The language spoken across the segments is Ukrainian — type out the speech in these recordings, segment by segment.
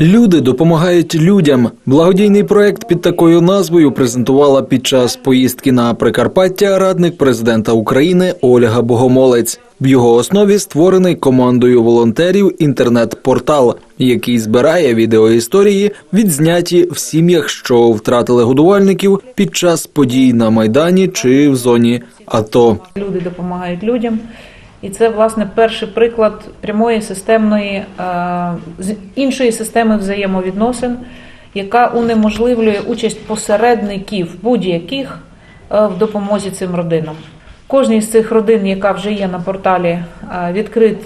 Люди допомагають людям. Благодійний проект під такою назвою презентувала під час поїздки на Прикарпаття радник президента України Ольга Богомолець. В його основі створений командою волонтерів інтернет-портал, який збирає відеоісторії, відзняті в сім'ях, що втратили годувальників під час подій на майдані чи в зоні АТО. Люди допомагають людям. І це, власне, перший приклад прямої системної е, іншої системи взаємовідносин, яка унеможливлює участь посередників будь-яких е, в допомозі цим родинам. Кожній з цих родин, яка вже є на порталі, е, відкрит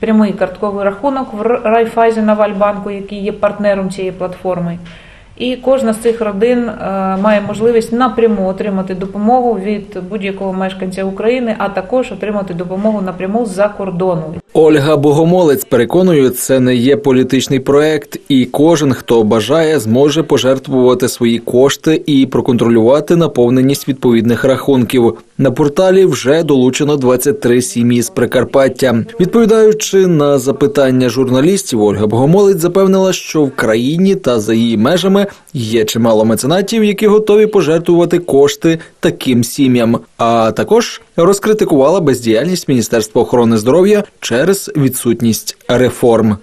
прямий картковий рахунок в Райфайзена Вальбанку, який є партнером цієї платформи. І кожна з цих родин е, має можливість напряму отримати допомогу від будь-якого мешканця України, а також отримати допомогу напряму з-за кордону. Ольга Богомолець переконує, це не є політичний проект, і кожен, хто бажає, зможе пожертвувати свої кошти і проконтролювати наповненість відповідних рахунків. На порталі вже долучено 23 сім'ї з Прикарпаття. Відповідаючи на запитання журналістів, Ольга Богомолець запевнила, що в країні та за її межами є чимало меценатів, які готові пожертвувати кошти таким сім'ям. А також розкритикувала бездіяльність Міністерства охорони здоров'я через відсутність реформ.